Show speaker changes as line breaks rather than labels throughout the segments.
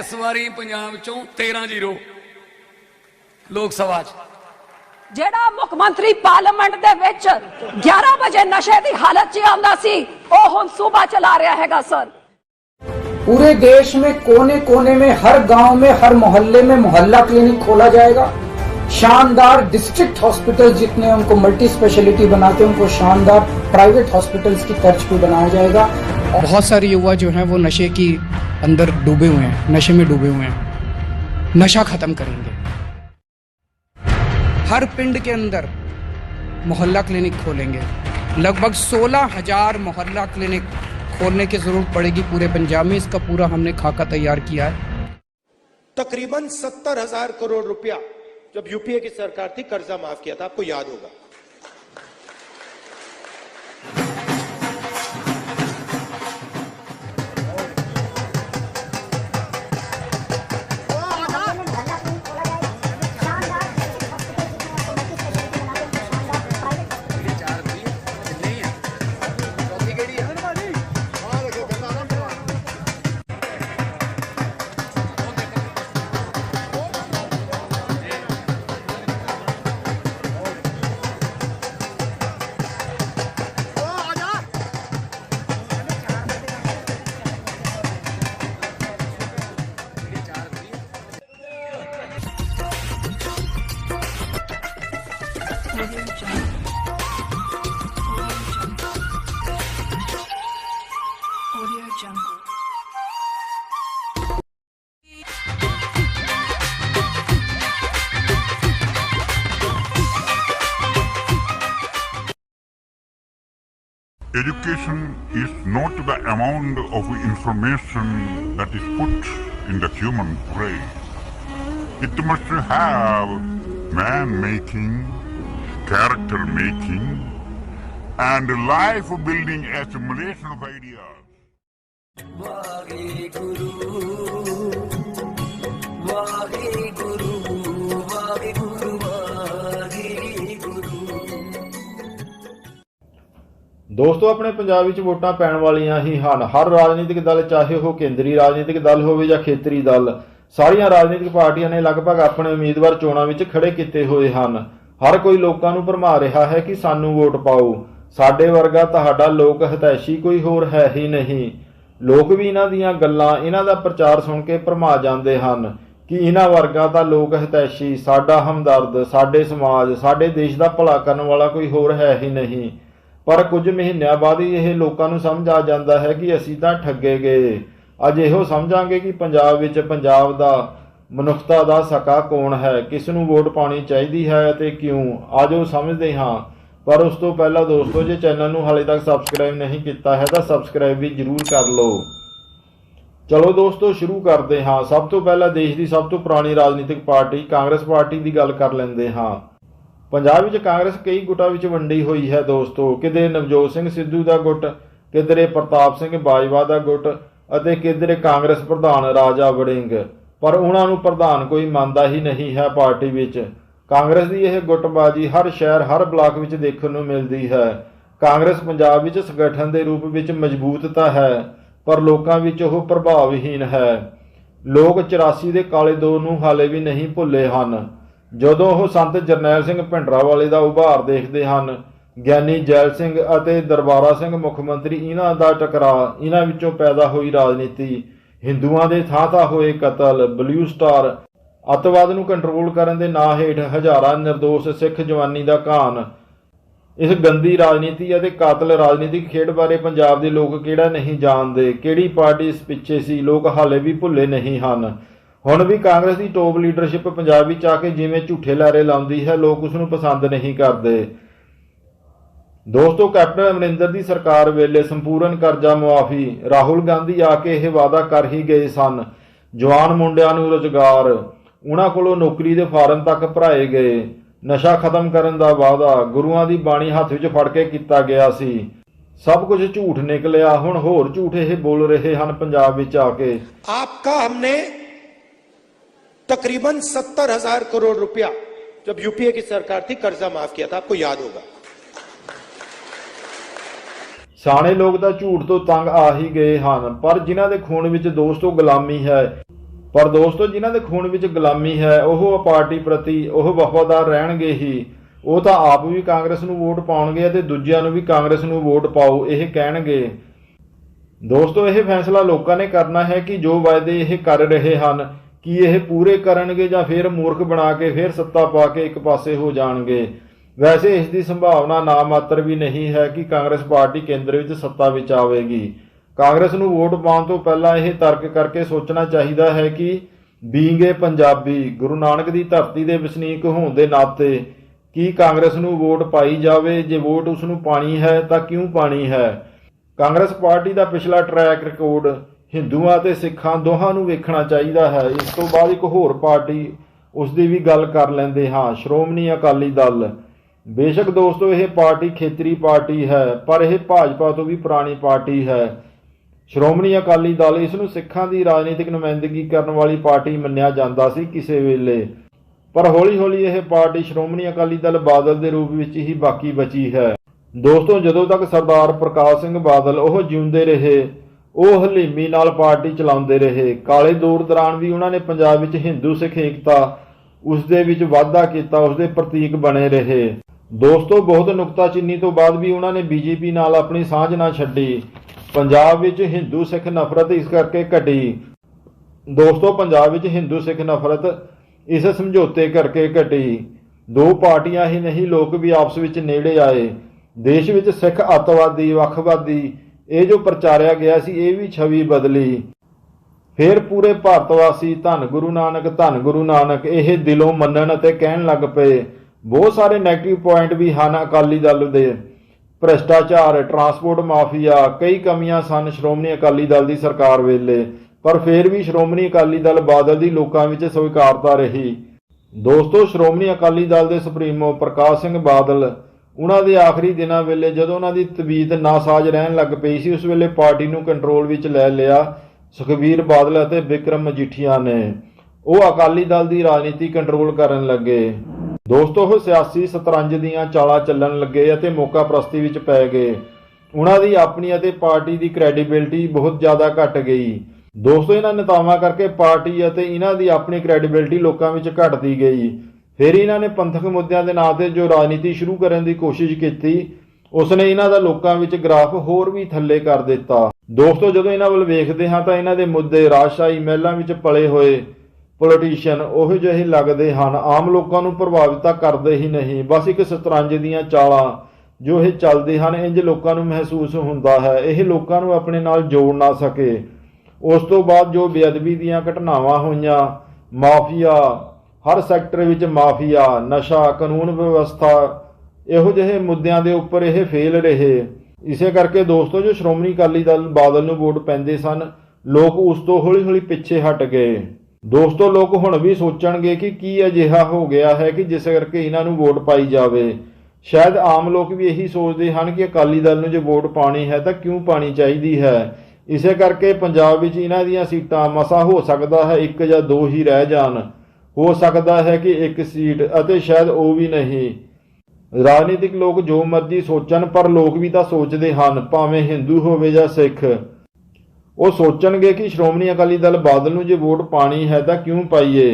ਇਸ ਵਾਰੀ ਪੰਜਾਬ ਚੋਂ 13-0 ਲੋਕ ਸਭਾ 'ਚ
ਜਿਹੜਾ ਮੁੱਖ ਮੰਤਰੀ ਪਾਰਲੀਮੈਂਟ ਦੇ ਵਿੱਚ 11 ਵਜੇ ਨਸ਼ੇ ਦੀ ਹਾਲਤ 'ਚ ਆਉਂਦਾ ਸੀ ਉਹ ਹੁਣ ਸੂਬਾ ਚਲਾ ਰਿਹਾ ਹੈਗਾ ਸਰ
पूरे देश में कोने कोने में हर गांव में हर मोहल्ले में मोहल्ला क्लिनिक खोला जाएगा शानदार डिस्ट्रिक्ट हॉस्पिटल जितने उनको मल्टी स्पेशलिटी बनाते हैं उनको शानदार प्राइवेट हॉस्पिटल्स की तर्ज पे बनाया जाएगा
बहुत सारे युवा जो हैं वो नशे की अंदर डूबे हुए हैं, नशे में डूबे हुए हैं। नशा खत्म करेंगे। हर पिंड के अंदर मोहल्ला क्लिनिक खोलेंगे। लगभग सोलह हज़ार मोहल्ला क्लिनिक खोलने की ज़रूरत पड़ेगी पूरे पंजाब में। इसका पूरा हमने खाका तैयार किया है।
तकरीबन सत्तर हज़ार करोड़ रुपया जब यूपीए की सरकार थी, कर्जा माफ़ किया था, आपको याद होगा।
Education is not the amount of information that is put in the human brain. It must have man making, character making, and life building assimilation of ideas.
ਦੋਸਤੋ ਆਪਣੇ ਪੰਜਾਬ ਵਿੱਚ ਵੋਟਾਂ ਪੈਣ ਵਾਲੀਆਂ ਹੀ ਹਨ। ਹਰ ਰਾਜਨੀਤਿਕ ਦਲ ਚਾਹੇ ਉਹ ਕੇਂਦਰੀ ਰਾਜਨੀਤਿਕ ਦਲ ਹੋਵੇ ਜਾਂ ਖੇਤਰੀ ਦਲ ਸਾਰੀਆਂ ਰਾਜਨੀਤਿਕ ਪਾਰਟੀਆਂ ਨੇ ਲਗਭਗ ਆਪਣੇ ਉਮੀਦਵਾਰ ਚੋਣਾਂ ਵਿੱਚ ਖੜੇ ਕੀਤੇ ਹੋਏ ਹਨ। ਹਰ ਕੋਈ ਲੋਕਾਂ ਨੂੰ ਭਰਮਾ ਰਿਹਾ ਹੈ ਕਿ ਸਾਨੂੰ ਵੋਟ ਪਾਓ। ਸਾਡੇ ਵਰਗਾ ਤੁਹਾਡਾ ਲੋਕ ਹਤੈਸ਼ੀ ਕੋਈ ਹੋਰ ਹੈ ਹੀ ਨਹੀਂ। ਲੋਕ ਵੀ ਇਹਨਾਂ ਦੀਆਂ ਗੱਲਾਂ, ਇਹਨਾਂ ਦਾ ਪ੍ਰਚਾਰ ਸੁਣ ਕੇ ਭਰਮਾ ਜਾਂਦੇ ਹਨ ਕਿ ਇਹਨਾਂ ਵਰਗਾ ਤਾਂ ਲੋਕ ਹਿਤੈਸ਼ੀ, ਸਾਡਾ ਹਮਦਰਦ, ਸਾਡੇ ਸਮਾਜ, ਸਾਡੇ ਦੇਸ਼ ਦਾ ਭਲਾ ਕਰਨ ਵਾਲਾ ਕੋਈ ਹੋਰ ਹੈ ਹੀ ਨਹੀਂ। ਪਰ ਕੁਝ ਮਹੀਨਿਆਂ ਬਾਅਦ ਹੀ ਇਹ ਲੋਕਾਂ ਨੂੰ ਸਮਝ ਆ ਜਾਂਦਾ ਹੈ ਕਿ ਅਸੀਂ ਤਾਂ ਠੱਗੇ ਗਏ। ਅੱਜ ਇਹੋ ਸਮਝਾਂਗੇ ਕਿ ਪੰਜਾਬ ਵਿੱਚ ਪੰਜਾਬ ਦਾ ਮਨੁੱਖਤਾ ਦਾ ਸਕਾ ਕੌਣ ਹੈ? ਕਿਸ ਨੂੰ ਵੋਟ ਪਾਣੀ ਚਾਹੀਦੀ ਹੈ ਅਤੇ ਕਿਉਂ? ਆਜੋ ਸਮਝਦੇ ਹਾਂ। ਪਰ ਉਸ ਤੋਂ ਪਹਿਲਾਂ ਦੋਸਤੋ, ਜੇ ਚੈਨਲ ਨੂੰ ਹਾਲੇ ਤੱਕ ਸਬਸਕ੍ਰਾਈਬ ਨਹੀਂ ਕੀਤਾ ਹੈ, ਤਾਂ ਸਬਸਕ੍ਰਾਈਬ ਵੀ ਜਰੂਰ ਕਰ ਲਓ। ਚਲੋ ਦੋਸਤੋ, ਸ਼ੁਰੂ ਕਰਦੇ ਹਾਂ। ਸਭ ਤੋਂ ਪਹਿਲਾਂ ਦੇਸ਼ ਦੀ ਸਭ ਤੋਂ ਪੁਰਾਣੀ ਰਾਜਨੀਤਿਕ ਪਾਰਟੀ, ਕਾਂਗਰਸ ਪਾਰਟੀ ਦੀ ਗੱਲ ਕਰ ਲੈਂਦੇ ਹਾਂ। ਪੰਜਾਬ ਵਿੱਚ ਕਾਂਗਰਸ ਕਈ ਗੁੱਟਾਂ ਵਿੱਚ ਵੰਡੀ ਹੋਈ ਹੈ ਦੋਸਤੋ। ਕਿਧਰੇ ਨਵਜੋਤ ਸਿੰਘ ਸਿੱਧੂ ਦਾ ਗੁੱਟ, ਕਿਧਰੇ ਪ੍ਰਤਾਪ ਸਿੰਘ ਬਾਜਵਾ ਦਾ ਗੁੱਟ ਅਤੇ ਕਿਧਰੇ ਕਾਂਗਰਸ ਪ੍ਰਧਾਨ ਰਾਜਾ ਵੜਿੰਗ। ਪਰ ਉਹਨਾਂ ਨੂੰ ਪ੍ਰਧਾਨ ਕੋਈ ਮੰਨਦਾ ਹੀ ਨਹੀਂ ਹੈ ਪਾਰਟੀ ਵਿੱਚ। ਕਾਂਗਰਸ ਦੀ ਇਹ ਗੁੱਟਬਾਜੀ ਹਰ ਸ਼ਹਿਰ, ਹਰ ਬਲਾਕ ਵਿੱਚ ਦੇਖਣ ਨੂੰ ਮਿਲਦੀ ਹੈ। ਕਾਂਗਰਸ ਪੰਜਾਬ ਵਿੱਚ ਸੰਗਠਨ ਦੇ ਰੂਪ ਵਿੱਚ ਮਜ਼ਬੂਤ ਤਾਂ ਹੈ, ਪਰ ਲੋਕਾਂ ਵਿੱਚ ਉਹ ਪ੍ਰਭਾਵਹੀਨ ਹੈ। ਲੋਕ 84 ਦੇ ਕਾਲੇ ਦੋ ਨੂੰ ਹਾਲੇ ਵੀ ਨਹੀਂ ਭੁੱਲੇ ਹਨ। ਜਦੋਂ ਉਹ ਸੰਤ ਜਰਨੈਲ ਸਿੰਘ ਭਿੰਡਰਾਵਾਲੇ ਦਾ ਉਭਾਰ ਦੇਖਦੇ ਹਨ, ਗਿਆਨੀ ਜੈਲ ਸਿੰਘ ਅਤੇ ਦਰਬਾਰਾ ਸਿੰਘ ਮੁੱਖ ਮੰਤਰੀ, ਇਹਨਾਂ ਦਾ ਟਕਰਾਅ ਇਹਨਾਂ ਵਿੱਚੋਂ ਪੈਦਾ ਹੋਈ ਰਾਜਨੀਤੀ ਹਿੰਦੂਆਂ ਦੇ ਥਾਂ ਥਾਂ ਹੋਏ ਕਤਲ, ਬਲੂ ਸਟਾਰ, ਅੱਤਵਾਦ ਨੂੰ ਕੰਟਰੋਲ ਕਰਨ ਦੇ ਨਾਂ ਹੇਠ ਹਜ਼ਾਰਾਂ ਨਿਰਦੋਸ਼ ਸਿੱਖ ਜਵਾਨੀ ਦਾ ਕਾਨ। ਇਸ ਗੰਦੀ ਰਾਜਨੀਤੀ ਅਤੇ ਕਾਤਲ ਰਾਜਨੀਤਿਕ ਖੇਡ ਬਾਰੇ ਪੰਜਾਬ ਦੇ ਲੋਕ ਕਿਹੜਾ ਨਹੀਂ ਜਾਣਦੇ? ਕਿਹੜੀ ਪਾਰਟੀ ਇਸ ਪਿੱਛੇ ਸੀ? ਲੋਕ ਹਾਲੇ ਵੀ ਭੁੱਲੇ ਨਹੀਂ ਹਨ। ਹੁਣ ਵੀ ਕਾਂਗਰਸ ਦੀ ਟੋਪ ਲੀਡਰਸ਼ਿਪ ਪੰਜਾਬ ਵਿੱਚ ਆ ਕੇ ਜਿਵੇਂ ਝੂਠੇ ਲਾਰੇ ਲਾਉਂਦੀ ਹੈ, ਲੋਕ ਉਸ ਨੂੰ ਪਸੰਦ ਨਹੀਂ ਕਰਦੇ। ਦੋਸਤੋ ਕੈਪਟਨ ਅਮਰਿੰਦਰ ਦੀ ਸਰਕਾਰ ਵੇਲੇ ਸੰਪੂਰਨ ਕਰਜ਼ਾ ਮੁਆਫੀ ਰਾਹੁਲ ਗਾਂਧੀ ਆ ਕੇ ਇਹ ਵਾਅਦਾ ਕਰ ਹੀ ਗਏ ਸਨ ਜਵਾਨ ਮੁੰਡਿਆਂ ਨੂੰ ਰੁਜ਼ਗਾਰ ਉਹਨਾਂ ਕੋਲੋਂ ਨੌਕਰੀ ਦੇ ਫਾਰਮ ਤੱਕ ਭਰਾਏ ਗਏ ਨਸ਼ਾ ਖਤਮ ਕਰਨ ਦਾ ਵਾਅਦਾ ਗੁਰੂਆਂ ਦੀ ਬਾਣੀ ਹੱਥ ਵਿੱਚ ਫੜ ਕੇ ਕੀਤਾ ਗਿਆ ਸੀ ਸਭ ਕੁਝ ਝੂਠ ਨਿਕਲਿਆ ਹੁਣ ਹੋਰ ਝੂਠ ਇਹ ਬੋਲ ਰਹੇ ਹਨ ਪੰਜਾਬ ਵਿੱਚ ਆ ਕੇ
आपका हमने तकरीबन सत्तर हजार करोड़ रुपया जब यूपीए की सरकार थी कर्जा माफ किया था आपको याद होगा
ਸਿਆਣੇ ਲੋਕ ਤਾਂ ਝੂਠ ਤੋਂ ਤੰਗ ਆ ਹੀ ਗਏ ਹਨ, ਪਰ ਜਿਨ੍ਹਾਂ ਦੇ ਖੂਨ ਵਿੱਚ ਦੋਸਤੋ ਗੁਲਾਮੀ ਹੈ, ਪਰ ਦੋਸਤੋ ਜਿਨ੍ਹਾਂ ਦੇ ਖੂਨ ਵਿੱਚ ਗੁਲਾਮੀ ਹੈ, ਉਹ ਪਾਰਟੀ ਪ੍ਰਤੀ, ਉਹ ਵਫਾਦਾਰ ਰਹਿਣਗੇ ਹੀ। ਉਹ ਤਾਂ ਆਪ ਵੀ ਕਾਂਗਰਸ ਨੂੰ ਵੋਟ ਪਾਉਣਗੇ ਅਤੇ ਦੂਜਿਆਂ ਨੂੰ ਵੀ ਕਾਂਗਰਸ ਨੂੰ ਵੋਟ ਪਾਓ, ਇਹ ਕਹਿਣਗੇ। ਦੋਸਤੋ, ਇਹ ਫੈਸਲਾ ਲੋਕਾਂ ਨੇ ਕਰਨਾ ਹੈ ਕਿ ਜੋ ਵਾਅਦੇ ਇਹ ਕਰ ਰਹੇ ਹਨ, ਕਿ ਇਹ ਪੂਰੇ ਕਰਨਗੇ ਜਾਂ ਫਿਰ ਮੂਰਖ ਬਣਾ ਕੇ ਫਿਰ ਸੱਤਾ ਪਾ ਕੇ ਇੱਕ ਪਾਸੇ ਹੋ ਜਾਣਗੇ। ਵੈਸੇ ਇਸ ਦੀ ਸੰਭਾਵਨਾ ਨਾ ਮਾਤਰ ਵੀ ਨਹੀਂ ਹੈ ਕਿ ਕਾਂਗਰਸ ਪਾਰਟੀ ਕੇਂਦਰ ਵਿੱਚ ਸੱਤਾ ਵਿੱਚ ਆਵੇਗੀ। ਕਾਂਗਰਸ ਨੂੰ ਵੋਟ ਪਾਉਣ ਤੋਂ ਪਹਿਲਾਂ ਇਹ ਤਰਕ ਕਰਕੇ ਸੋਚਣਾ ਚਾਹੀਦਾ ਹੈ ਕਿ ਬੀਂਗ ਏ ਪੰਜਾਬੀ ਗੁਰੂ ਨਾਨਕ ਦੀ ਧਰਤੀ ਦੇ ਵਸਨੀਕ ਹੋਣ ਦੇ ਨਾਤੇ ਕੀ ਕਾਂਗਰਸ ਨੂੰ ਵੋਟ ਪਾਈ ਜਾਵੇ? ਜੇ ਵੋਟ ਉਸ ਨੂੰ ਪਾਣੀ ਹੈ ਤਾਂ ਕਿਉਂ ਪਾਣੀ ਹੈ? ਕਾਂਗਰਸ ਪਾਰਟੀ ਦਾ ਪਿਛਲਾ ਟਰੈਕ ਰਿਕਾਰਡ ਹਿੰਦੂਆਂ ਤੇ ਸਿੱਖਾਂ ਦੋਹਾਂ ਨੂੰ ਵੇਖਣਾ ਚਾਹੀਦਾ ਹੈ। ਇਸ ਤੋਂ ਬਾਅਦ ਇੱਕ ਹੋਰ ਪਾਰਟੀ ਉਸ ਦੀ ਵੀ ਗੱਲ ਕਰ ਲੈਂਦੇ ਹਾਂ। ਸ਼੍ਰੋਮਣੀ ਅਕਾਲੀ ਦਲ ਬੇਸ਼ੱਕ ਦੋਸਤੋ, ਇਹ ਪਾਰਟੀ ਖੇਤਰੀ ਪਾਰਟੀ ਹੈ, ਪਰ ਇਹ ਭਾਜਪਾ ਤੋਂ ਵੀ ਪੁਰਾਣੀ ਪਾਰਟੀ ਹੈ। ਸ਼੍ਰੋਮਣੀ ਅਕਾਲੀ ਦਲ ਇਸ ਨੂੰ ਸਿੱਖਾਂ ਦੀ ਰਾਜਨੀਤਿਕ ਨੁਮਾਇੰਦਗੀ ਕਰਨ ਵਾਲੀ ਪਾਰਟੀ ਮੰਨਿਆ ਜਾਂਦਾ ਸੀ ਕਿਸੇ ਵੇਲੇ। ਪਰ ਹੌਲੀ-ਹੌਲੀ ਇਹ ਪਾਰਟੀ ਸ਼੍ਰੋਮਣੀ ਅਕਾਲੀ ਦਲ ਬਾਦਲ ਦੇ ਰੂਪ ਵਿੱਚ ਹੀ ਬਾਕੀ ਬਚੀ ਹੈ। ਦੋਸਤੋ, ਜਦੋਂ ਤੱਕ ਸਰਦਾਰ ਪ੍ਰਕਾਸ਼ ਸਿੰਘ ਬਾਦਲ ਉਹ ਜਿਉਂਦੇ ਰਹੇ, ਉਹ ਹਲੀਮੀ ਨਾਲ ਪਾਰਟੀ ਚਲਾਉਂਦੇ ਰਹੇ। ਕਾਲੇ ਦੌਰ ਦੌਰਾਨ ਵੀ ਉਹਨਾਂ ਨੇ ਪੰਜਾਬ ਵਿੱਚ ਹਿੰਦੂ ਸਿੱਖ ਏਕਤਾ ਉਸ ਦੇ ਵਿੱਚ ਵਾਧਾ ਕੀਤਾ ਉਸ ਦੇ ਪ੍ਰਤੀਕ ਬਣੇ ਰਹੇ। ਦੋਸਤੋ, ਬਹੁਤ ਨੁਕਤਾਚੀਨੀ ਤੋਂ ਬਾਅਦ ਵੀ ਉਹਨਾਂ ਨੇ ਬੀਜੇਪੀ ਨਾਲ ਆਪਣੀ ਸਾਂਝ ਨਾ ਛੱਡੀ। ਪੰਜਾਬ ਵਿੱਚ ਹਿੰਦੂ ਸਿੱਖ ਨਫ਼ਰਤ ਇਸ ਕਰਕੇ ਘਟੀ। ਦੋਸਤੋ, ਪੰਜਾਬ ਵਿੱਚ ਹਿੰਦੂ ਸਿੱਖ ਨਫ਼ਰਤ ਇਸ ਸਮਝੌਤੇ ਕਰਕੇ ਘਟੀ। ਦੋ ਪਾਰਟੀਆਂ ਹੀ ਨਹੀਂ, ਲੋਕ ਵੀ ਆਪਸ ਵਿੱਚ ਨੇੜੇ ਆਏ। ਦੇਸ਼ ਵਿੱਚ ਸਿੱਖ ਅੱਤਵਾਦੀ, ਵੱਖਵਾਦੀ, ਇਹ ਜੋ ਪ੍ਰਚਾਰਿਆ ਗਿਆ ਸੀ, ਇਹ ਵੀ ਛਵੀ ਬਦਲੀ। ਫਿਰ ਪੂਰੇ ਭਾਰਤ ਵਾਸੀ ਧੰਨ ਗੁਰੂ ਨਾਨਕ, ਧੰਨ ਗੁਰੂ ਨਾਨਕ, ਇਹ ਦਿਲੋਂ ਮੰਨਣ ਅਤੇ ਕਹਿਣ ਲੱਗ ਪਏ। ਬਹੁਤ ਸਾਰੇ 네ਗੇਟਿਵ ਪੁਆਇੰਟ ਵੀ ਹਨ, ਅਕਾਲੀ ਦਲ ਦੇ। ਭ੍ਰਿਸ਼ਟਾਚਾਰ ਟਰਾਂਸਪੋਰਟ ਮਾਫੀਆ, ਕਈ ਕਮੀਆਂ ਸਨ ਸ਼੍ਰੋਮਣੀ ਅਕਾਲੀ ਦਲ ਦੀ ਸਰਕਾਰ ਵੇਲੇ। ਪਰ ਫਿਰ ਵੀ ਸ਼੍ਰੋਮਣੀ ਅਕਾਲੀ ਦਲ ਬਾਦਲ ਦੀ ਲੋਕਾਂ ਵਿੱਚ ਸਵੀਕਾਰਤਾ ਰਹੀ। ਦੋਸਤੋ, ਸ਼੍ਰੋਮਣੀ ਅਕਾਲੀ ਦਲ ਦੇ ਸੁਪਰੀਮੋ ਪ੍ਰਕਾਸ਼ ਸਿੰਘ ਬਾਦਲ ਉਹਨਾਂ ਦੇ ਆਖਰੀ ਦਿਨਾਂ ਵੇਲੇ ਜਦੋਂ ਉਹਨਾਂ ਦੀ ਤਬੀਅਤ ਨਾਸਾਜ਼ ਰਹਿਣ ਲੱਗ ਪਈ ਸੀ, ਉਸ ਵੇਲੇ ਪਾਰਟੀ ਨੂੰ ਕੰਟਰੋਲ ਵਿੱਚ ਲੈ ਲਿਆ ਸੁਖਬੀਰ ਬਾਦਲ ਅਤੇ ਵਿਕਰਮ ਮਜੀਠੀਆ ਨੇ। ਉਹ ਅਕਾਲੀ ਦਲ ਦੀ ਰਾਜਨੀਤੀ ਕੰਟਰੋਲ ਕਰਨ ਲੱਗੇ। ਦੋਸਤੋ, ਉਹ ਸਿਆਸੀ ਸਤਰੰਜ ਦੀਆਂ ਚਾਲਾਂ ਚੱਲਣ ਲੱਗੇ ਅਤੇ ਮੌਕਾ ਪ੍ਰਸਤੀ ਵਿੱਚ ਪੈ ਗਏ। ਉਹਨਾਂ ਦੀ ਆਪਣੀ ਅਤੇ ਪਾਰਟੀ ਦੀ ਕ੍ਰੈਡੀਬਿਲਟੀ ਬਹੁਤ ਜ਼ਿਆਦਾ ਘਟ ਗਈ। ਦੋਸਤੋ, ਇਹਨਾਂ ਨੇਤਾਵਾਂ ਕਰਕੇ ਪਾਰਟੀ ਅਤੇ ਇਹਨਾਂ ਦੀ ਆਪਣੀ ਕ੍ਰੈਡੀਬਿਲਟੀ ਲੋਕਾਂ ਵਿੱਚ ਘਟਦੀ ਗਈ। ਫਿਰ ਇਹਨਾਂ ਨੇ ਪੰਥਕ ਮੁੱਦਿਆਂ ਦੇ ਨਾਂ ਤੇ ਜੋ ਰਾਜਨੀਤੀ ਸ਼ੁਰੂ ਕਰਨ ਦੀ ਕੋਸ਼ਿਸ਼ ਕੀਤੀ, ਉਸਨੇ ਇਹਨਾਂ ਦਾ ਲੋਕਾਂ ਵਿੱਚ ਗ੍ਰਾਫ ਹੋਰ ਵੀ ਥੱਲੇ ਕਰ ਦਿੱਤਾ। ਦੋਸਤੋ, ਜਦੋਂ ਇਹਨਾਂ ਵੱਲ ਵੇਖਦੇ ਹਾਂ ਤਾਂ ਇਹਨਾਂ ਦੇ ਮੁੱਦੇ, ਰਾਜਸ਼ਾਹੀ ਮਹਿਲਾਂ ਵਿੱਚ ਪਲੇ ਹੋਏ। ਪੋਲੀਟੀਸ਼ੀਅਨ ਉਹੋ ਜਿਹੇ ਲੱਗਦੇ ਹਨ, ਆਮ ਲੋਕਾਂ ਨੂੰ ਪ੍ਰਭਾਵਿਤ ਤਾਂ ਕਰਦੇ ਹੀ ਨਹੀਂ। ਬਸ ਇੱਕ ਸਤਰੰਜ ਦੀਆਂ ਚਾਲਾਂ ਜੋ ਇਹ ਚੱਲਦੇ ਹਨ, ਇੰਜ ਲੋਕਾਂ ਨੂੰ ਮਹਿਸੂਸ ਹੁੰਦਾ ਹੈ। ਇਹ ਲੋਕਾਂ ਨੂੰ ਆਪਣੇ ਨਾਲ ਜੋੜ ਨਾ ਸਕੇ। ਉਸ ਤੋਂ ਬਾਅਦ ਜੋ ਬੇਅਦਬੀ ਦੀਆਂ ਘਟਨਾਵਾਂ ਹੋਈਆਂ, ਮਾਫੀਆ, ਹਰ ਸੈਕਟਰ ਵਿੱਚ ਮਾਫੀਆ, ਨਸ਼ਾ, ਕਾਨੂੰਨ ਵਿਵਸਥਾ, ਇਹੋ ਜਿਹੇ ਮੁੱਦਿਆਂ ਦੇ ਉੱਪਰ ਇਹ ਫੇਲ ਰਹੇ। ਇਸੇ ਕਰਕੇ ਦੋਸਤੋ, ਜੋ ਸ਼੍ਰੋਮਣੀ ਅਕਾਲੀ ਦਲ ਬਾਦਲ ਨੂੰ ਵੋਟ ਪੈਂਦੇ ਸਨ, ਲੋਕ ਉਸ ਤੋਂ ਹੌਲੀ-ਹੌਲੀ ਪਿੱਛੇ ਹਟ ਗਏ। ਦੋਸਤੋ, ਲੋਕ ਹੁਣ ਵੀ ਸੋਚਣਗੇ ਕਿ ਕੀ ਅਜਿਹਾ ਹੋ ਗਿਆ ਹੈ ਕਿ ਜਿਸ ਕਰਕੇ ਇਹਨਾਂ ਨੂੰ ਵੋਟ ਪਾਈ ਜਾਵੇ। ਸ਼ਾਇਦ ਆਮ ਲੋਕ ਵੀ ਇਹੀ ਸੋਚਦੇ ਹਨ ਕਿ ਅਕਾਲੀ ਦਲ ਨੂੰ ਜੇ ਵੋਟ ਪਾਣੀ ਹੈ ਤਾਂ ਕਿਉਂ ਪਾਣੀ ਚਾਹੀਦੀ ਹੈ? ਇਸੇ ਕਰਕੇ ਪੰਜਾਬ ਵਿੱਚ ਇਹਨਾਂ ਦੀਆਂ ਸੀਟਾਂ ਮਸਾ ਹੋ ਸਕਦਾ ਹੈ, ਇੱਕ ਜਾਂ ਦੋ ਹੀ ਰਹਿ ਜਾਣ। ਹੋ ਸਕਦਾ ਹੈ ਕਿ ਇੱਕ ਸੀਟ ਅਤੇ ਸ਼ਾਇਦ ਉਹ ਵੀ ਨਹੀਂ। ਰਾਜਨੀਤਿਕ ਲੋਕ ਜੋ ਮਰਜ਼ੀ ਸੋਚਣ, ਪਰ ਲੋਕ ਵੀ ਤਾਂ ਸੋਚਦੇ ਹਨ, ਭਾਵੇਂ ਹਿੰਦੂ ਹੋਵੇ ਜਾਂ ਸਿੱਖ। ਉਹ ਸੋਚਣਗੇ ਕਿ ਸ਼੍ਰੋਮਣੀ ਅਕਾਲੀ ਦਲ ਬਾਦਲ ਨੂੰ ਜੇ ਵੋਟ ਪਾਣੀ ਹੈ ਤਾਂ ਕਿਉਂ ਪਾਈਏ?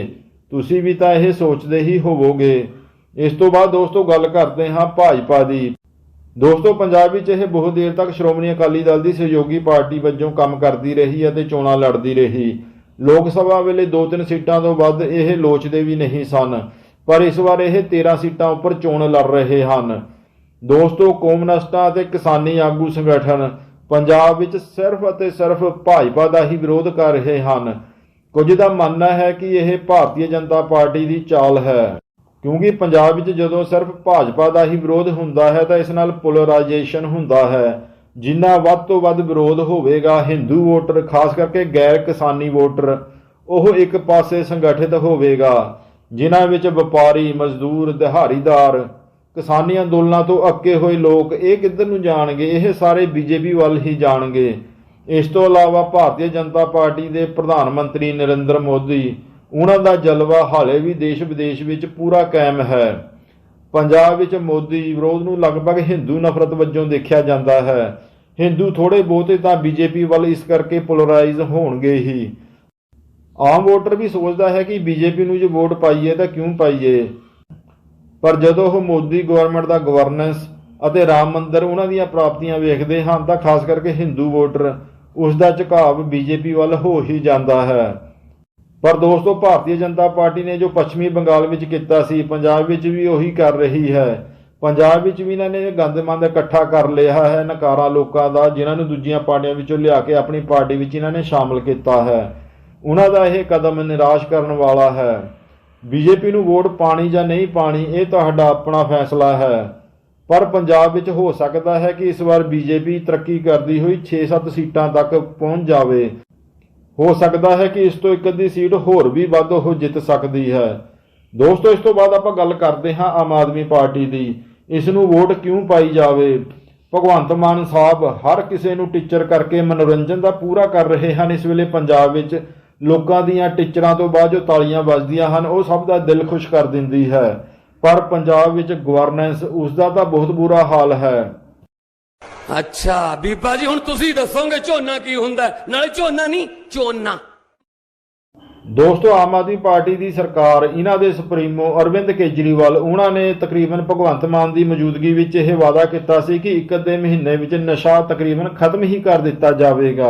ਤੁਸੀਂ ਵੀ ਤਾਂ ਇਹ ਸੋਚਦੇ ਹੀ ਹੋਵੋਗੇ। ਇਸ ਤੋਂ ਬਾਅਦ ਦੋਸਤੋ ਗੱਲ ਕਰਦੇ ਹਾਂ ਭਾਜਪਾ ਦੀ। ਦੋਸਤੋ, ਪੰਜਾਬ ਵਿੱਚ ਇਹ ਬਹੁਤ ਦੇਰ ਤੱਕ ਸ਼੍ਰੋਮਣੀ ਅਕਾਲੀ ਦਲ ਦੀ ਸਹਿਯੋਗੀ ਪਾਰਟੀ ਵਜੋਂ ਕੰਮ ਕਰਦੀ ਰਹੀ ਅਤੇ ਚੋਣਾਂ ਲੜਦੀ ਰਹੀ। ਲੋਕ ਸਭਾ ਵੇਲੇ 2-3 ਸੀਟਾਂ ਤੋਂ ਵੱਧ ਇਹ ਲੋਚਦੇ ਵੀ ਨਹੀਂ ਸਨ, ਪਰ ਇਸ ਵਾਰ ਇਹ 13 ਸੀਟਾਂ ਉੱਪਰ ਚੋਣ ਲੜ ਰਹੇ ਹਨ। ਦੋਸਤੋ ਕੌਮਨਿਸਟਾਂ ਅਤੇ ਕਿਸਾਨੀ ਆਗੂ ਸੰਗਠਨ ਪੰਜਾਬ ਵਿੱਚ ਸਿਰਫ ਅਤੇ ਸਿਰਫ ਭਾਜਪਾ ਦਾ ਹੀ ਵਿਰੋਧ ਕਰ ਰਹੇ ਹਨ। ਕੁਝ ਦਾ ਮੰਨਣਾ ਹੈ ਕਿ ਇਹ ਭਾਰਤੀ ਜਨਤਾ ਪਾਰਟੀ ਦੀ ਚਾਲ ਹੈ। ਕਿਉਂਕਿ ਪੰਜਾਬ ਵਿੱਚ ਜਦੋਂ ਸਿਰਫ ਭਾਜਪਾ ਦਾ ਹੀ ਵਿਰੋਧ ਹੁੰਦਾ ਹੈ, ਤਾਂ ਇਸ ਨਾਲ ਪੋਲਰਾਈਜੇਸ਼ਨ ਹੁੰਦਾ ਹੈ। ਜਿੰਨਾ ਵੱਧ ਤੋਂ ਵੱਧ ਵਿਰੋਧ ਹੋਵੇਗਾ ਹਿੰਦੂ ਵੋਟਰ, ਖਾਸ ਕਰਕੇ ਗੈਰ ਕਿਸਾਨੀ ਵੋਟਰ, ਉਹ ਇੱਕ ਪਾਸੇ ਸੰਗਠਿਤ ਹੋਵੇਗਾ। ਜਿਨ੍ਹਾਂ ਵਿੱਚ ਵਪਾਰੀ, ਮਜ਼ਦੂਰ, ਦਿਹਾੜੀਦਾਰ ਕਿਸਾਨੀ ਅੰਦੋਲਨਾਂ ਤੋਂ ਅੱਕੇ ਹੋਏ ਲੋਕ ਇਹ ਕਿੱਧਰ ਨੂੰ ਜਾਣਗੇ? ਇਹ ਸਾਰੇ ਬੀਜੇਪੀ ਵੱਲ ਹੀ ਜਾਣਗੇ। ਇਸ ਤੋਂ ਇਲਾਵਾ ਭਾਰਤੀ ਜਨਤਾ ਪਾਰਟੀ ਦੇ ਪ੍ਰਧਾਨ ਮੰਤਰੀ ਨਰਿੰਦਰ ਮੋਦੀ, ਉਹਨਾਂ ਦਾ ਜਲਵਾ ਹਾਲੇ ਵੀ ਦੇਸ਼ ਵਿਦੇਸ਼ ਵਿੱਚ ਪੂਰਾ ਕਾਇਮ ਹੈ। ਪੰਜਾਬ ਵਿੱਚ ਮੋਦੀ ਵਿਰੋਧ ਨੂੰ ਲਗਭਗ ਹਿੰਦੂ ਨਫ਼ਰਤ ਵਜੋਂ ਦੇਖਿਆ ਜਾਂਦਾ ਹੈ। ਹਿੰਦੂ ਥੋੜੇ ਬਹੁਤੇ ਤਾਂ ਬੀਜੇਪੀ ਵੱਲ ਇਸ ਕਰਕੇ ਪੋਲਰਾਈਜ਼ ਹੋਣਗੇ ਹੀ। ਆਮ ਵੋਟਰ ਵੀ ਸੋਚਦਾ ਹੈ ਕਿ ਬੀਜੇਪੀ ਨੂੰ ਜੇ ਵੋਟ ਪਾਈਏ ਤਾਂ ਕਿਉਂ ਪਾਈਏ? ਪਰ ਜਦੋਂ ਉਹ ਮੋਦੀ ਗਵਰਨਮੈਂਟ ਦਾ ਗਵਰਨੈਂਸ ਅਤੇ ਰਾਮ ਮੰਦਰ ਉਹਨਾਂ ਦੀਆਂ ਪ੍ਰਾਪਤੀਆਂ ਵੇਖਦੇ ਹਨ, ਤਾਂ ਖਾਸ ਕਰਕੇ ਹਿੰਦੂ ਵੋਟਰ ਉਸ ਦਾ ਝੁਕਾਅ ਬੀਜੇਪੀ ਵੱਲ ਹੋ ਹੀ ਜਾਂਦਾ ਹੈ। ਪਰ ਦੋਸਤੋ, ਭਾਰਤੀ ਜਨਤਾ ਪਾਰਟੀ ਨੇ ਜੋ ਪੱਛਮੀ ਬੰਗਾਲ ਵਿੱਚ ਕੀਤਾ ਸੀ, ਪੰਜਾਬ ਵਿੱਚ ਵੀ ਉਹੀ ਕਰ ਰਹੀ ਹੈ। ਪੰਜਾਬ ਵਿੱਚ ਵੀ ਇਹਨਾਂ ਨੇ ਗੰਦਮੰਦ ਇਕੱਠਾ ਕਰ ਲਿਆ ਹੈ, ਨਕਾਰਾ ਲੋਕਾਂ ਦਾ, ਜਿਨ੍ਹਾਂ ਨੂੰ ਦੂਜੀਆਂ ਪਾਰਟੀਆਂ ਵਿੱਚੋਂ ਲਿਆ ਕੇ ਆਪਣੀ ਪਾਰਟੀ ਵਿੱਚ ਇਹਨਾਂ ਨੇ ਸ਼ਾਮਲ ਕੀਤਾ ਹੈ। ਉਹਨਾਂ ਦਾ ਇਹ ਕਦਮ ਨਿਰਾਸ਼ ਕਰਨ ਵਾਲਾ ਹੈ। ਬੀਜੇਪੀ ਨੂੰ ਵੋਟ ਪਾਣੀ ਜਾਂ ਨਹੀਂ ਪਾਣੀ, ਇਹ ਤੁਹਾਡਾ ਆਪਣਾ ਫੈਸਲਾ ਹੈ। ਪਰ ਪੰਜਾਬ ਵਿੱਚ ਹੋ ਸਕਦਾ ਹੈ ਕਿ ਇਸ ਵਾਰ ਬੀਜੇਪੀ ਤਰੱਕੀ ਕਰਦੀ ਹੋਈ 6-7 ਸੀਟਾਂ ਤੱਕ ਪਹੁੰਚ ਜਾਵੇ। ਹੋ ਸਕਦਾ ਹੈ ਕਿ ਇਸ ਤੋਂ ਇੱਕ ਅੱਧੀ ਸੀਟ ਹੋਰ ਵੀ ਵੱਧ ਉਹ ਜਿੱਤ ਸਕਦੀ ਹੈ। ਦੋਸਤੋ, ਇਸ ਤੋਂ ਬਾਅਦ ਆਪਾਂ ਗੱਲ ਕਰਦੇ ਹਾਂ ਆਮ ਆਦਮੀ ਪਾਰਟੀ ਦੀ। ਇਸ ਨੂੰ ਵੋਟ ਕਿਉਂ ਪਾਈ ਜਾਵੇ? ਭਗਵੰਤ ਮਾਨ ਸਾਹਿਬ ਹਰ ਕਿਸੇ ਨੂੰ ਟੀਚਰ ਕਰਕੇ ਮਨੋਰੰਜਨ ਦਾ ਪੂਰਾ ਕਰ ਰਹੇ ਹਨ। ਇਸ ਵੇਲੇ ਪੰਜਾਬ ਵਿੱਚ ਲੋਕਾਂ ਦੀਆਂ ਟੀਚਰਾਂ ਤੋਂ ਬਾਅਦ ਜੋ ਤਾਲੀਆਂ ਵੱਜਦੀਆਂ ਹਨ ਉਹ ਸਭ ਦਾ ਦਿਲ ਖੁਸ਼ ਕਰ ਦਿੰਦੀ ਹੈ। ਪਰ ਪੰਜਾਬ ਵਿੱਚ ਗਵਰਨੈਂਸ ਉਸ ਦਾ ਤਾਂ ਬਹੁਤ ਬੁਰਾ ਹਾਲ ਹੈ।
ਅੱਛਾ ਬੀਬਾ ਜੀ ਹੁਣ ਤੁਸੀਂ ਦੱਸੋਗੇ ਝੋਨਾ ਕੀ ਹੁੰਦਾ? ਨਾਲੇ ਝੋਨਾ ਨਹੀਂ ਝੋਨਾ।
ਦੋਸਤੋ ਆਮ ਆਦਮੀ ਪਾਰਟੀ ਦੀ ਸਰਕਾਰ ਇਹਨਾਂ ਦੇ ਸੁਪਰੀਮੋ ਅਰਵਿੰਦ ਕੇਜਰੀਵਾਲ ਉਹਨਾਂ ਨੇ ਤਕਰੀਬਨ ਭਗਵੰਤ ਮਾਨ ਦੀ ਮੌਜੂਦਗੀ ਵਿੱਚ ਇਹ ਵਾਅਦਾ ਕੀਤਾ ਸੀ ਕਿ ਇੱਕ ਅੱਧੇ ਮਹੀਨੇ ਵਿੱਚ ਨਸ਼ਾ ਤਕਰੀਬਨ ਖਤਮ ਹੀ ਕਰ ਦਿੱਤਾ ਜਾਵੇਗਾ।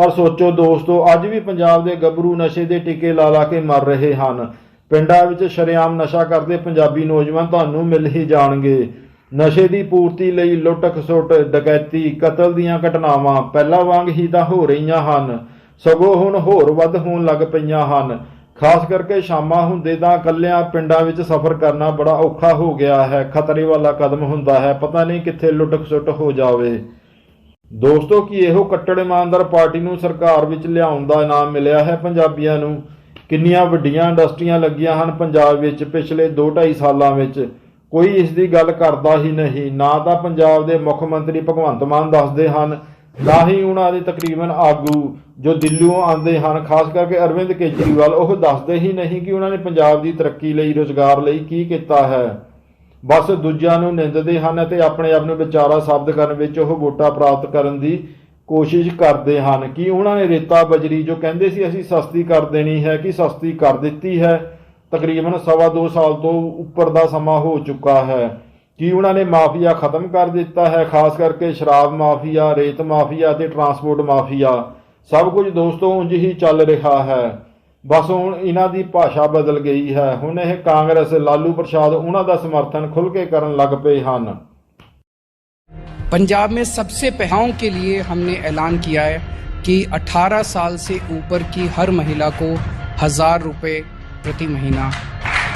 ਪਰ ਸੋਚੋ ਦੋਸਤੋ, ਅੱਜ ਵੀ ਪੰਜਾਬ ਦੇ ਗੱਭਰੂ ਨਸ਼ੇ ਦੇ ਟੀਕੇ ਲਾ ਲਾ ਕੇ ਮਰ ਰਹੇ ਹਨ। ਪਿੰਡਾਂ ਵਿੱਚ ਸ਼ਰੇਆਮ ਨਸ਼ਾ ਕਰਦੇ ਪੰਜਾਬੀ ਨੌਜਵਾਨ ਤੁਹਾਨੂੰ ਮਿਲ ਹੀ ਜਾਣਗੇ। ਨਸ਼ੇ ਦੀ ਪੂਰਤੀ ਲਈ ਲੁੱਟ ਖਸੁੱਟ ਡਕੈਤੀ, ਕਤਲ ਦੀਆਂ ਘਟਨਾਵਾਂ ਪਹਿਲਾਂ ਵਾਂਗ ਹੀ ਤਾਂ ਹੋ ਰਹੀਆਂ ਹਨ। ਸਗੋਂ ਹੁਣ ਹੋਰ ਵੱਧ ਹੋਣ ਲੱਗ ਪਈਆਂ ਹਨ। ਖਾਸ ਕਰਕੇ ਸ਼ਾਮਾਂ ਹੁੰਦੇ ਤਾਂ ਇਕੱਲਿਆਂ ਪਿੰਡਾਂ ਵਿੱਚ ਸਫ਼ਰ ਕਰਨਾ ਬੜਾ ਔਖਾ ਹੋ ਗਿਆ ਹੈ। ਖਤਰੇ ਵਾਲਾ ਕਦਮ ਹੁੰਦਾ ਹੈ। ਪਤਾ ਨਹੀਂ ਕਿੱਥੇ ਲੁੱਟ ਖਸੁੱਟ ਹੋ ਜਾਵੇ। ਦੋਸਤੋ, ਕਿ ਇਹੋ ਕੱਟੜ ਇਮਾਨਦਾਰ ਪਾਰਟੀ ਨੂੰ ਸਰਕਾਰ ਵਿੱਚ ਲਿਆਉਣ ਦਾ ਇਨਾਮ ਮਿਲਿਆ ਹੈ ਪੰਜਾਬੀਆਂ ਨੂੰ? ਕਿੰਨੀਆਂ ਵੱਡੀਆਂ ਇੰਡਸਟਰੀਆਂ ਲੱਗੀਆਂ ਹਨ ਪੰਜਾਬ ਵਿੱਚ ਪਿਛਲੇ 2-2.5 ਸਾਲਾਂ ਵਿੱਚ? ਕੋਈ ਇਸ ਦੀ ਗੱਲ ਕਰਦਾ ਹੀ ਨਹੀਂ। ਨਾ ਤਾਂ ਪੰਜਾਬ ਦੇ ਮੁੱਖ ਮੰਤਰੀ ਭਗਵੰਤ ਮਾਨ ਦੱਸਦੇ ਹਨ, ਨਾ ਹੀ ਉਹਨਾਂ ਦੇ ਤਕਰੀਬਨ ਆਗੂ ਜੋ ਦਿੱਲੀੋਂ ਆਉਂਦੇ ਹਨ, ਖਾਸ ਕਰਕੇ ਅਰਵਿੰਦ ਕੇਜਰੀਵਾਲ, ਉਹ ਦੱਸਦੇ ਹੀ ਨਹੀਂ ਕਿ ਉਹਨਾਂ ਨੇ ਪੰਜਾਬ ਦੀ ਤਰੱਕੀ ਲਈ, ਰੋਜ਼ਗਾਰ ਲਈ ਕੀ ਕੀਤਾ ਹੈ। ਬਸ ਦੂਜਿਆਂ ਨੂੰ ਨਿੰਦਦੇ ਹਨ ਅਤੇ ਆਪਣੇ ਆਪ ਨੂੰ ਵਿਚਾਰਾ ਸਾਬਤ ਕਰਨ ਵਿੱਚ ਉਹ ਵੋਟਾਂ ਪ੍ਰਾਪਤ ਕਰਨ ਦੀ ਕੋਸ਼ਿਸ਼ ਕਰਦੇ ਹਨ। ਕਿ ਉਹਨਾਂ ਨੇ ਰੇਤਾ ਬਜਰੀ ਜੋ ਕਹਿੰਦੇ ਸੀ, ਅਸੀਂ ਸਸਤੀ ਕਰ ਦੇਣੀ ਹੈ, ਕਿ ਸਸਤੀ ਕਰ ਦਿੱਤੀ ਹੈ? ਤਕਰੀਬਨ ਸਵਾ ਦੋ ਸਾਲ ਤੋਂ ਉੱਪਰ ਦਾ ਸਮਾਂ ਹੋ ਚੁੱਕਾ ਹੈ। ਕਿ ਉਹਨਾਂ ਨੇ ਮਾਫੀਆ ਖਤਮ ਕਰ ਦਿੱਤਾ ਹੈ? ਖਾਸ ਕਰਕੇ ਸ਼ਰਾਬ ਮਾਫੀਆ, ਰੇਤ ਮਾਫੀਆ ਤੇ ਟਰਾਂਸਪੋਰਟ ਮਾਫੀਆ। ਸਭ ਕੁਝ ਦੋਸਤੋ, ਉਂਝ ਹੀ ਚੱਲ ਰਿਹਾ ਹੈ। ਬਸ ਹੁਣ ਇਹਨਾਂ ਦੀ ਭਾਸ਼ਾ ਬਦਲ ਗਈ ਹੈ ਹੁਣ ਇਹ ਕਾਂਗਰਸ ਲਾਲੂ ਪ੍ਰਸ਼ਾਦ ਉਹਨਾਂ ਦਾ ਸਮਰਥਨ ਖੁੱਲ੍ਹ ਕੇ ਕਰਨ ਲੱਗ ਪਏ ਹਨ
पंजाब में सबसे पहलाओं के लिए हमने ऐलान किया है कि 18 साल से ऊपर की हर महिला को हजार रुपए प्रति महीना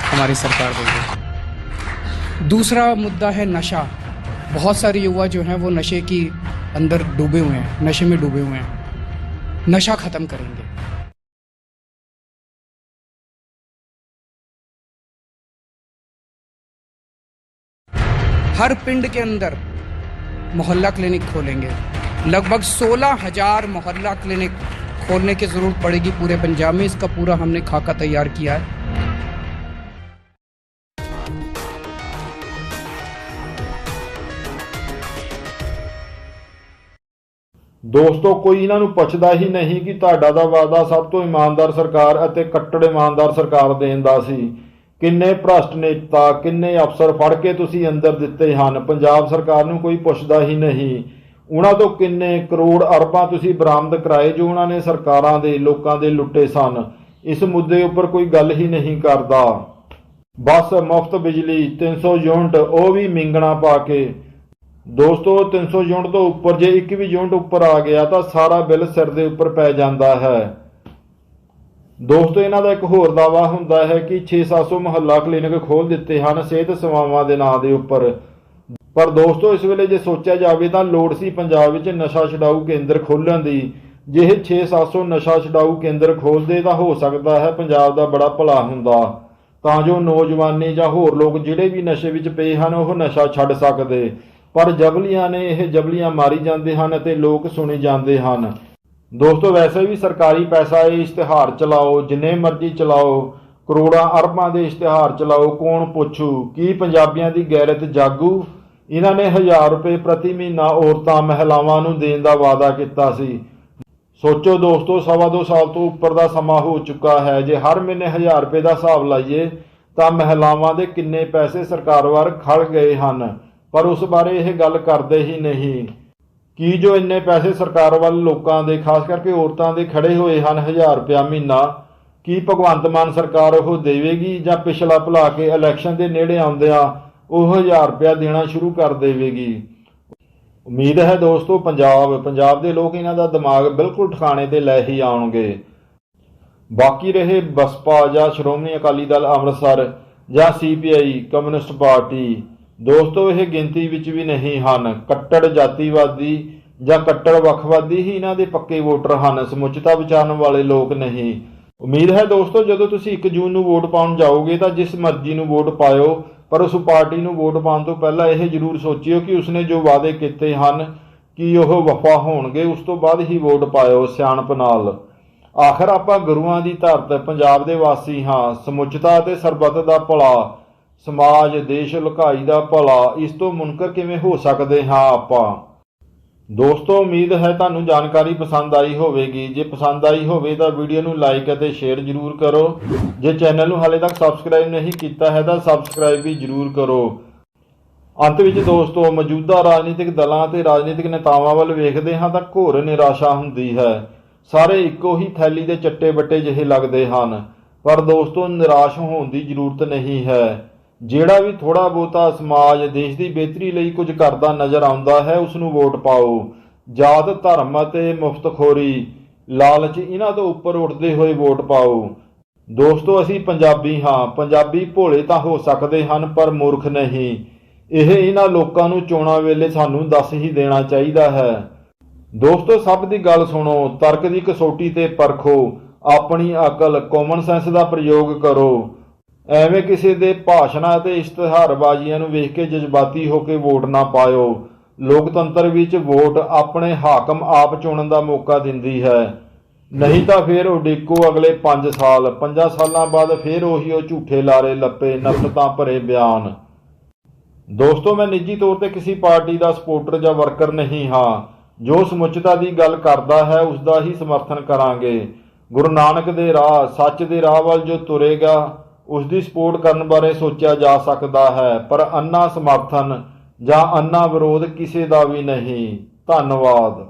हमारी सरकार देगी दूसरा मुद्दा है नशा बहुत सारे युवा जो हैं वो नशे की अंदर डूबे हुए हैं नशे में डूबे हुए हैं नशा खत्म करेंगे हर पिंड के अंदर मोहल्ला क्लिनिक खोलेंगे लगभग सोलह हजार मोहल्ला क्लिनिक खोलने की ज़रूरत पड़ेगी पूरे पंजाब में इसका पूरा हमने खाका तैयार किया है
ਦੋਸਤੋ ਕੋਈ ਇਹਨਾਂ ਨੂੰ ਪੁੱਛਦਾ ਹੀ ਨਹੀਂ ਕਿ ਤੁਹਾਡਾ ਦਾ ਵਾਅਦਾ ਸਭ ਤੋਂ ਇਮਾਨਦਾਰ ਸਰਕਾਰ ਅਤੇ ਕੱਟੜ ਇਮਾਨਦਾਰ ਸਰਕਾਰ ਦੇਣ ਦਾ ਸੀ ਕਿੰਨੇ ਭ੍ਰਸ਼ਟ ਨੇਤਾ, ਕਿੰਨੇ ਅਫਸਰ ਫੜ ਕੇ ਤੁਸੀਂ ਅੰਦਰ ਦਿੱਤੇ ਹਨ? ਪੰਜਾਬ ਸਰਕਾਰ ਨੂੰ ਕੋਈ ਪੁੱਛਦਾ ਹੀ ਨਹੀਂ। ਉਹਨਾਂ ਤੋਂ ਕਿੰਨੇ ਕਰੋੜ ਅਰਬਾਂ ਤੁਸੀਂ ਬਰਾਮਦ ਕਰਾਏ ਜੋ ਉਹਨਾਂ ਨੇ ਸਰਕਾਰਾਂ ਦੇ, ਲੋਕਾਂ ਦੇ ਲੁੱਟੇ ਸਨ? ਇਸ ਮੁੱਦੇ ਉੱਪਰ ਕੋਈ ਗੱਲ ਹੀ ਨਹੀਂ ਕਰਦਾ। ਬਸ, ਮੁਫਤ ਬਿਜਲੀ 300 ਯੂਨਿਟ, ਉਹ ਵੀ ਮਿੰਗਣਾ ਪਾ ਕੇ। ਦੋਸਤੋ 300 ਯੂਨਿਟ ਤੋਂ ਉੱਪਰ, ਜੇ ਇੱਕ ਵੀ ਯੂਨਿਟ ਉੱਪਰ ਆ ਗਿਆ ਤਾਂ ਸਾਰਾ ਬਿੱਲ ਸਿਰ ਦੇ ਉੱਪਰ ਪੈ ਜਾਂਦਾ ਹੈ। ਦੋਸਤੋ, ਇਹਨਾਂ ਦਾ ਇੱਕ ਹੋਰ ਦਾਵਾ ਹੁੰਦਾ ਹੈ ਕਿ 6-700 ਮੁਹੱਲਾ ਕਲੀਨਿਕ ਖੋਲ ਦਿੱਤੇ ਹਨ ਸਿਹਤ ਸੇਵਾਵਾਂ ਦੇ ਨਾਂ ਦੇ ਉੱਪਰ। ਪਰ ਦੋਸਤੋ, ਇਸ ਵੇਲੇ ਜੇ ਸੋਚਿਆ ਜਾਵੇ ਤਾਂ ਲੋੜ ਸੀ ਪੰਜਾਬ ਵਿੱਚ ਨਸ਼ਾ ਛਡਾਊ ਕੇਂਦਰ ਖੋਲ੍ਹਣ ਦੀ। ਜੇ 6-700 ਨਸ਼ਾ ਛਡਾਊ ਕੇਂਦਰ ਖੋਲਦੇ ਤਾਂ ਹੋ ਸਕਦਾ ਹੈ ਪੰਜਾਬ ਦਾ ਬੜਾ ਭਲਾ ਹੁੰਦਾ। ਤਾਂ ਜੋ ਨੌਜਵਾਨੀ ਜਾਂ ਹੋਰ ਲੋਕ ਜਿਹੜੇ ਵੀ ਨਸ਼ੇ ਵਿੱਚ ਪਏ ਹਨ, ਉਹ ਨਸ਼ਾ ਛੱਡ ਸਕਦੇ। ਪਰ ਜਬਲੀਆਂ ਨੇ ਇਹ ਜਬਲੀਆਂ ਮਾਰੀ ਜਾਂਦੇ ਹਨ ਅਤੇ ਲੋਕ ਸੁਣੀ ਜਾਂਦੇ ਹਨ। ਦੋਸਤੋ, ਵੈਸੇ ਵੀ ਸਰਕਾਰੀ ਪੈਸਾ ਇਹ ਇਸ਼ਤਿਹਾਰ ਚਲਾਓ, ਜਿੰਨੇ ਮਰਜ਼ੀ ਚਲਾਓ, ਕਰੋੜਾਂ ਅਰਬਾਂ ਦੇ ਇਸ਼ਤਿਹਾਰ ਚਲਾਓ, ਕੌਣ ਪੁੱਛੂ? ਕੀ ਪੰਜਾਬੀਆਂ ਦੀ ਗੈਰਤ ਜਾਗੂ? ਇਹਨਾਂ ਨੇ 1000 ਰੁਪਏ ਪ੍ਰਤੀ ਮਹੀਨਾ ਔਰਤਾਂ ਮਹਿਲਾਵਾਂ ਨੂੰ ਦੇਣ ਦਾ ਵਾਅਦਾ ਕੀਤਾ ਸੀ। ਸੋਚੋ ਦੋਸਤੋ, ਸਵਾ ਦੋ ਸਾਲ ਤੋਂ ਉੱਪਰ ਦਾ ਸਮਾਂ ਹੋ ਚੁੱਕਾ ਹੈ। ਜੇ ਹਰ ਮਹੀਨੇ 1000 ਰੁਪਏ ਦਾ ਹਿਸਾਬ ਲਾਈਏ, ਤਾਂ ਮਹਿਲਾਵਾਂ ਦੇ ਕਿੰਨੇ ਪੈਸੇ ਸਰਕਾਰ ਵੱਲ ਖੜ ਗਏ ਹਨ। ਪਰ ਉਸ ਬਾਰੇ ਇਹ ਗੱਲ ਕਰਦੇ ਹੀ ਨਹੀਂ। ਕੀ ਜੋ ਇੰਨੇ ਪੈਸੇ ਸਰਕਾਰ ਵੱਲ ਲੋਕਾਂ ਦੇ, ਖਾਸ ਕਰਕੇ ਔਰਤਾਂ ਦੇ ਖੜੇ ਹੋਏ ਹਨ 1000 ਰੁਪਇਆ ਮਹੀਨਾ, ਕੀ ਭਗਵੰਤ ਮਾਨ ਸਰਕਾਰ ਉਹ ਦੇਵੇਗੀ ਜਾਂ ਪਿਛਲਾ ਭੁਲਾ ਕੇ ਇਲੈਕਸ਼ਨ ਦੇ ਨੇੜੇ ਆਉਂਦਿਆਂ ਉਹ 1000 ਰੁਪਇਆ ਦੇਣਾ ਸ਼ੁਰੂ ਕਰ ਦੇਵੇਗੀ? ਉਮੀਦ ਹੈ ਦੋਸਤੋ, ਪੰਜਾਬ ਪੰਜਾਬ ਦੇ ਲੋਕ ਇਹਨਾਂ ਦਾ ਦਿਮਾਗ ਬਿਲਕੁਲ ਠਿਕਾਣੇ ਤੇ ਲੈ ਹੀ ਆਉਣਗੇ। ਬਾਕੀ ਰਹੇ ਬਸਪਾ ਜਾਂ ਸ਼੍ਰੋਮਣੀ ਅਕਾਲੀ ਦਲ ਅੰਮ੍ਰਿਤਸਰ ਜਾਂ ਸੀਪੀਆਈ ਕਮਿਊਨਿਸਟ ਪਾਰਟੀ ਦੋਸਤੋ, ਇਹ ਗਿਣਤੀ ਵਿੱਚ ਵੀ ਨਹੀਂ ਹਨ। ਕੱਟੜ ਜਾਤੀਵਾਦੀ ਜਾਂ ਕੱਟੜ ਵੱਖਵਾਦੀ ਹੀ ਇਹਨਾਂ ਦੇ ਪੱਕੇ ਵੋਟਰ ਹਨ। ਸਮੁੱਚਤਾ ਵਿਚਾਰਨ ਵਾਲੇ ਲੋਕ ਨਹੀਂ। ਉਮੀਦ ਹੈ ਦੋਸਤੋ, ਜਦੋਂ ਤੁਸੀਂ 1 ਜੂਨ ਨੂੰ ਵੋਟ ਪਾਉਣ ਜਾਓਗੇ ਤਾਂ ਜਿਸ ਮਰਜ਼ੀ ਨੂੰ ਵੋਟ ਪਾਇਓ, ਪਰ ਉਸ ਪਾਰਟੀ ਨੂੰ ਵੋਟ ਪਾਉਣ ਤੋਂ ਪਹਿਲਾਂ ਇਹ ਜ਼ਰੂਰ ਸੋਚਿਓ ਕਿ ਉਸਨੇ ਜੋ ਵਾਅਦੇ ਕੀਤੇ ਹਨ, ਕਿ ਉਹ ਵਫਾ ਹੋਣਗੇ, ਉਸ ਤੋਂ ਬਾਅਦ ਹੀ ਵੋਟ ਪਾਇਓ ਸਿਆਣਪ ਨਾਲ। ਆਖਰ ਆਪਾਂ ਗੁਰੂਆਂ ਦੀ ਧਰਤ, ਪੰਜਾਬ ਦੇ ਵਾਸੀ ਹਾਂ। ਸਮੁੱਚਤਾ ਅਤੇ ਸਰਬੱਤ ਦਾ ਭਲਾ ਸਮਾਜ, ਦੇਸ਼, ਲੁਕਾਈ ਦਾ ਭਲਾ, ਇਸ ਤੋਂ ਮੁਨਕਰ ਕਿਵੇਂ ਹੋ ਸਕਦੇ ਹਾਂ ਆਪਾਂ? ਦੋਸਤੋ, ਉਮੀਦ ਹੈ ਤੁਹਾਨੂੰ ਜਾਣਕਾਰੀ ਪਸੰਦ ਆਈ ਹੋਵੇਗੀ। ਜੇ ਪਸੰਦ ਆਈ ਹੋਵੇ ਤਾਂ ਵੀਡੀਓ ਨੂੰ ਲਾਈਕ ਅਤੇ ਸ਼ੇਅਰ ਜ਼ਰੂਰ ਕਰੋ। ਜੇ ਚੈਨਲ ਨੂੰ ਹਾਲੇ ਤੱਕ ਸਬਸਕ੍ਰਾਈਬ ਨਹੀਂ ਕੀਤਾ ਹੈ ਤਾਂ ਸਬਸਕ੍ਰਾਈਬ ਵੀ ਜ਼ਰੂਰ ਕਰੋ। ਅੰਤ ਵਿੱਚ ਦੋਸਤੋ, ਮੌਜੂਦਾ ਰਾਜਨੀਤਿਕ ਦਲਾਂ ਤੇ ਰਾਜਨੀਤਿਕ ਨੇਤਾਵਾਂ ਵੱਲ ਵੇਖਦੇ ਹਾਂ ਤਾਂ ਘੋਰ ਨਿਰਾਸ਼ਾ ਹੁੰਦੀ ਹੈ। ਸਾਰੇ ਇੱਕੋ ਹੀ ਥੈਲੀ ਦੇ ਚੱਟੇ ਬੱਟੇ ਜਿਹੇ ਲੱਗਦੇ ਹਨ। ਪਰ ਦੋਸਤੋ, ਨਿਰਾਸ਼ ਹੋਣ ਦੀ ਜ਼ਰੂਰਤ ਨਹੀਂ ਹੈ। ਜਿਹੜਾ ਵੀ ਥੋੜਾ ਬਹੁਤਾ ਸਮਾਜ, ਦੇਸ਼ ਦੀ ਬਿਹਤਰੀ ਲਈ ਕੁਝ ਕਰਦਾ ਨਜ਼ਰ ਆਉਂਦਾ ਹੈ, ਉਸ ਨੂੰ ਵੋਟ ਪਾਓ। ਜਾਤ, ਧਰਮ ਅਤੇ ਮੁਫਤਖੋਰੀ ਲਾਲਚ ਇਹਨਾਂ ਤੋਂ ਉੱਪਰ ਉੱਠਦੇ ਹੋਏ ਵੋਟ ਪਾਓ। ਦੋਸਤੋ, ਅਸੀਂ ਪੰਜਾਬੀ ਹਾਂ। ਪੰਜਾਬੀ ਭੋਲੇ ਤਾਂ ਹੋ ਸਕਦੇ ਹਨ, ਪਰ ਮੂਰਖ ਨਹੀਂ। ਇਹ ਇਹਨਾਂ ਲੋਕਾਂ ਨੂੰ ਚੋਣਾਂ ਵੇਲੇ ਸਾਨੂੰ ਦੱਸ ਹੀ ਦੇਣਾ ਚਾਹੀਦਾ ਹੈ। ਦੋਸਤੋ, ਸਭ ਦੀ ਗੱਲ ਸੁਣੋ। ਤਰਕ ਦੀ ਕਸੋਟੀ ਤੇ ਪਰਖੋ। ਆਪਣੀ ਅਕਲ ਕਾਮਨ ਸੈਂਸ ਦਾ ਪ੍ਰਯੋਗ ਕਰੋ। ਐਵੇਂ ਕਿਸੇ ਦੇ ਭਾਸ਼ਣਾਂ ਤੇ ਇਸ਼ਤਿਹਾਰਬਾਜ਼ੀਆਂ ਨੂੰ ਵੇਖ ਕੇ ਜਜ਼ਬਾਤੀ ਹੋ ਕੇ ਵੋਟ ਨਾ ਪਾਇਓ। ਲੋਕਤੰਤਰ ਵਿੱਚ ਵੋਟ ਆਪਣੇ ਹਾਕਮ ਆਪ ਚੁਣਨ ਦਾ ਮੌਕਾ ਦਿੰਦੀ ਹੈ। ਨਹੀਂ ਤਾਂ ਫਿਰ ਉਡੀਕੋ ਅਗਲੇ 5 ਸਾਲ 5 ਸਾਲਾਂ ਬਾਅਦ ਫਿਰ ਉਹੀ ਉਹ ਝੂਠੇ ਲਾਰੇ ਲੱਪੇ, ਨਫ਼ਰਤਾਂ ਭਰੇ ਬਿਆਨ। ਦੋਸਤੋ, ਮੈਂ ਨਿੱਜੀ ਤੌਰ ਤੇ ਕਿਸੇ ਪਾਰਟੀ ਦਾ ਸਪੋਰਟਰ ਜਾਂ ਵਰਕਰ ਨਹੀਂ ਹਾਂ। ਜੋ ਸਮੁੱਚਤਾ ਦੀ ਗੱਲ ਕਰਦਾ ਹੈ ਉਸ ਦਾ ਹੀ ਸਮਰਥਨ ਕਰਾਂਗੇ। ਗੁਰੂ ਨਾਨਕ ਦੇ ਰਾਹ, ਸੱਚ ਦੇ ਰਾਹ ਵੱਲ ਜੋ ਤੁਰੇਗਾ ਉਸ ਦੀ ਸਪੋਰਟ ਕਰਨ ਬਾਰੇ ਸੋਚਿਆ ਜਾ ਸਕਦਾ ਹੈ, ਪਰ ਅੰਨਾ ਸਮਰਥਨ ਜਾਂ ਅੰਨਾ ਵਿਰੋਧ ਕਿਸੇ ਦਾ ਵੀ ਨਹੀਂ। ਧੰਨਵਾਦ।